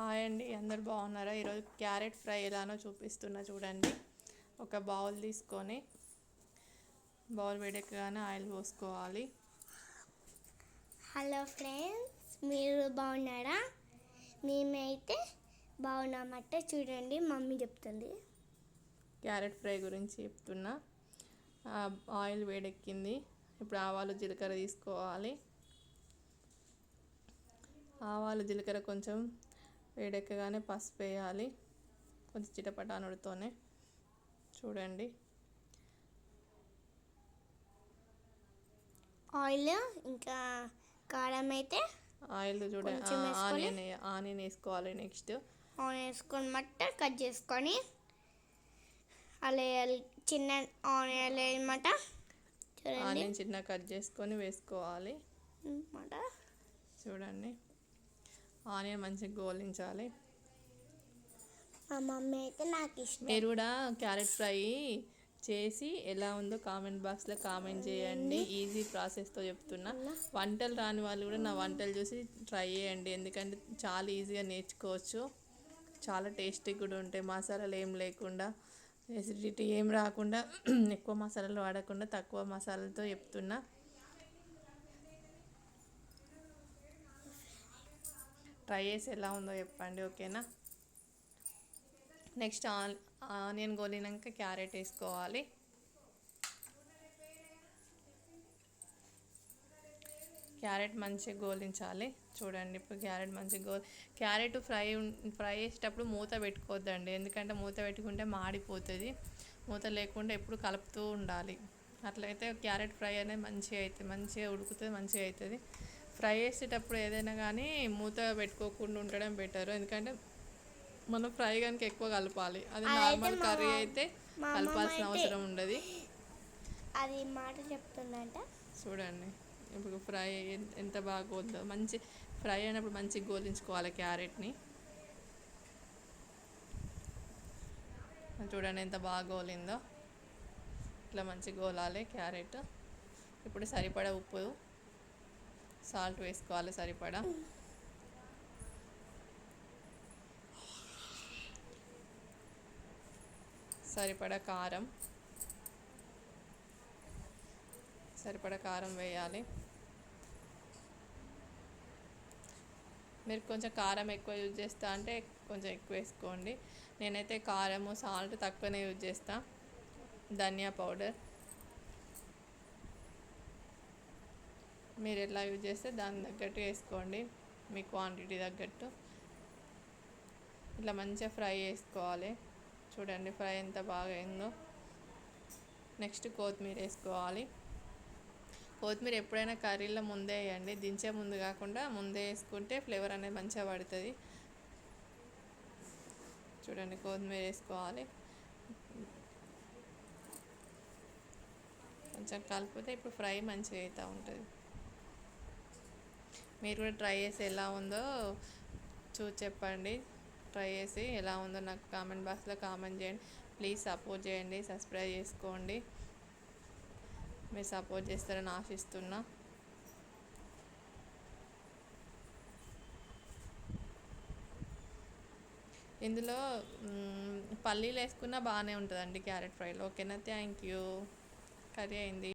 Hi అండి అందరు బాగున్నారా? ఈరోజు క్యారెట్ ఫ్రై ఎలానో చూపిస్తున్నా చూడండి. ఒక బౌల్ తీసుకొని బౌల్ వేడెక్కగానే ఆయిల్ పోసుకోవాలి. హలో ఫ్రెండ్స్ మీరు బాగున్నారా? మేమైతే బాగున్నామట చూడండి మమ్మీ చెప్తుంది. క్యారెట్ ఫ్రై గురించి చెప్తున్నా. ఆయిల్ వేడెక్కింది. ఇప్పుడు ఆవాలు జీలకర్ర తీసుకోవాలి. ఆవాలు జీలకర్ర కొంచెం వేడెక్కగానే పసుపు వేయాలి కొంచెం చిటపటానుడితోనే. చూడండి. ఆయిల్ ఇంకా కారం అయితే ఆయిల్ చూడండి? ఆనియన్ ఆనియన్ వేసుకోవాలి నెక్స్ట్. ఆనియన్ వేసుకొని మట్ట కట్ చేసుకొని అలా. చిన్న ఆనియన్ చూడండి. ఆనియన్ చిన్న కట్ చేసుకొని వేసుకోవాలి. అన్నమాట. చూడండి. ఆనియన్ మంచిగా గోలించాలి. మా మమ్మీ అయితే నాకు ఇష్టం మీరు కూడా క్యారెట్ ఫ్రై చేసి ఎలా ఉందో కామెంట్ బాక్స్లో కామెంట్ చేయండి. ఈజీ ప్రాసెస్తో చెప్తున్నా. వంటలు రాని వాళ్ళు కూడా నా వంటలు చూసి ట్రై చేయండి. ఎందుకంటే చాలా ఈజీగా నేర్చుకోవచ్చు. చాలా టేస్టీ కూడా ఉంటాయి. మసాలాలు ఏం లేకుండా ఎసిడిటీ ఏం రాకుండా ఎక్కువ మసాలాలు వాడకుండా తక్కువ మసాలాలతో చెప్తున్నా. ట్రై చేసి ఎలా ఉందో చెప్పండి ఓకేనా? నెక్స్ట్ ఆనియన్ గోలినాక క్యారెట్ వేసుకోవాలి. క్యారెట్ మంచిగా గోలించాలి. చూడండి ఇప్పుడు క్యారెట్ మంచిగా గోలి క్యారెట్ ఫ్రై ఫ్రై చేసేటప్పుడు మూత పెట్టుకోవద్దండి. ఎందుకంటే మూత పెట్టుకుంటే మాడిపోతుంది. మూత లేకుండా ఎప్పుడు కలుపుతూ ఉండాలి. అట్లయితే క్యారెట్ ఫ్రై అనేది మంచిగా అవుతుంది మంచిగా ఉడుకుతుంది మంచిగా అవుతుంది ఫ్రై చేసేటప్పుడు ఏదైనా కానీ మూత పెట్టుకోకుండా ఉండడం బెటర్ ఎందుకంటే మనం ఫ్రై కనుక ఎక్కువ కలపాలి. అది నార్మల్ కర్రీ అయితే కలపాల్సిన అవసరం ఉండదు. అది మాట చెప్తుందంట. చూడండి. ఇప్పుడు ఫ్రై ఎంత బాగా గోలుదో. మంచి ఫ్రై అయినప్పుడు మంచిగా గోలించుకోవాలి క్యారెట్ని. చూడండి ఎంత బాగా గోలిందో. ఇట్లా మంచిగా గోలాలి క్యారెట్. ఇప్పుడు సరిపడా ఉప్పు సాల్ట్ వేసుకోవాలి సరిపడా. సరిపడా కారం. సరిపడా కారం వేయాలి. మీరు కొంచెం కారం ఎక్కువ యూజ్ చేస్తా అంటే కొంచెం ఎక్కువ వేసుకోండి. నేనైతే కారము సాల్ట్ తక్కువనే యూజ్ చేస్తా. ధనియా పౌడర్. మీరు ఎలా యూజ్ చేస్తే దాని తగ్గట్టు వేసుకోండి. మీ క్వాంటిటీ తగ్గట్టు. ఇట్లా మంచిగా ఫ్రై చేసుకోవాలి. చూడండి ఫ్రై ఎంత బాగా అయిందో. నెక్స్ట్ కొత్తిమీర వేసుకోవాలి. కొత్తిమీర ఎప్పుడైనా కర్రీలో ముందే వేయండి. దించే ముందు కాకుండా ముందే వేసుకుంటే ఫ్లేవర్ అనేది మంచిగా పడుతుంది. చూడండి కొత్తిమీర వేసుకోవాలి. కొంచెం కలిపితే ఇప్పుడు ఫ్రై మంచిగా అవుతూ ఉంటుంది. మీరు కూడా ట్రై చేసి ఎలా ఉందో చూసి చెప్పండి. ట్రై చేసి ఎలా ఉందో నాకు కామెంట్ బాక్స్లో కామెంట్ చేయండి. ప్లీజ్ సపోర్ట్ చేయండి సబ్స్క్రైబ్ చేసుకోండి. మీరు సపోర్ట్ చేస్తారని ఆశిస్తున్నా. ఇందులో పల్లీలు వేసుకున్నా బాగానే ఉంటుందండి క్యారెట్ ఫ్రైలో. ఓకేనా? Thank you. కర్రీ అయింది.